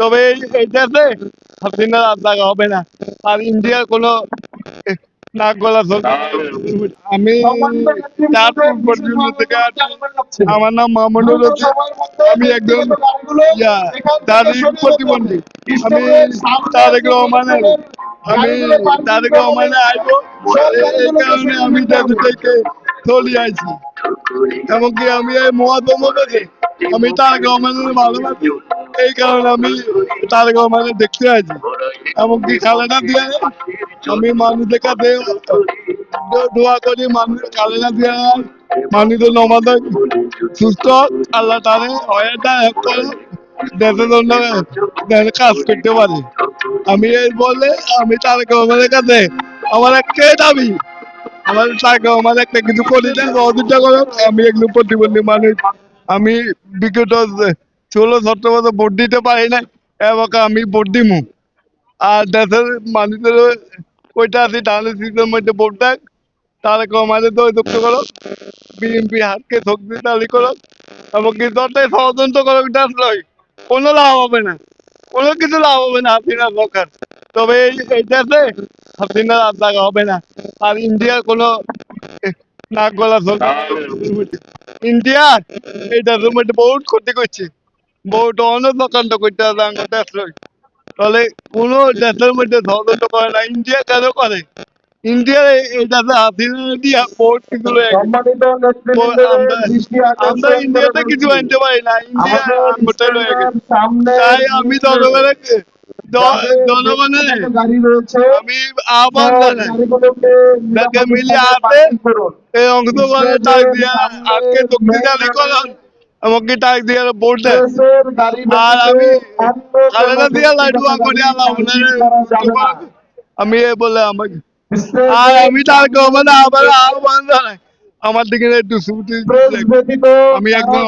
তবে এই এইটাতে হাসিনার আর জায়গা হবে না আর ইন্ডিয়ার কোনো এ, নাক গলা চলবে না। আমি চাঁদপুর পর্যন্ত থেকে আসছি। আমার নাম মামুনুর রশিদ আমি একজন ইয়া শারীরিক প্রতিবন্ধী আমি তারেক রহমানের আমি তারেক রহমানের আইবো এই- এই কারণে আমি দেশ থেকে চলে আইছি এমনকি আমি এই মহাদম থেকে আমি তারেক রহমানের ভালোবাসি এই কারণে আমি তারেক রহমানের দেখতে আইছি এমনকি খালেদা দিয়ে আমি মানুষের কাছে দো- দোয়া করি, মানুষ খালেদা দিয়ে মানুষের নমাজে সুস্থ, আল্লাহ তারে হয়টা হেল্প করে। দেশের জন্য কাজ করতে পারে। আমি এই বলে আমি তারেক রহমানের কাছে আমার একটাই দাবি, আমার তারেক রহমান একটা কিছু করি না, সহযোগিতা করো আমি একজন প্রতিবন্ধী মানুষ। আমি বিগত ষোলো সতেরো বছর ভোট দিতে পারি না এবং আমি ভোট দিমু। আর দেশের মানুষের ওইটা আছে ধানের শীতের মধ্যে ভোট দেখ তারেক রহমানের তো যুক্ত করো। বিএনপি হাতকে শক্তিশালী করো এমনকি যতই ষড়যন্ত্র করো দেশ নয় কোনো লাভ হবে না, কোনো কিছু লাভ হবে না হাসিনা সরকার তবে এই এই দেশে হাসিনার আর জায়গা হবে না, আর ইন্ডিয়ার কোনো নাক গলা চলবে ইন্ডিয়া এই দেশের মধ্যে বহুত ক্ষতি করছে। অনেক দোকানটা করতে আছে আমার দেশ তাহলে কোনো দেশের মধ্যে ষড়যন্ত্র করে না ইন্ডিয়া কেন করে এই দেশে হাসিনা দিয়া আমরা ইন্ডিয়াতে কিছু আনতে পারি না ইন্ডিয়া গেছে তাই আমি জনগণের আমি আহ্বান জানাই আছে, এই অংশগ্রহণের ডাক দিয়ে আজকে শক্তিশালী করুন এমনকি ডাক দিয়ে ভোট দেন। আর আমি খালেদা দিয়া করে লাইডুয়া করি না। আমি এ বলে আমাকে আর আমি তার মানে আবার আর জানাই আমার দিকে একটু প্রেস আমি একজন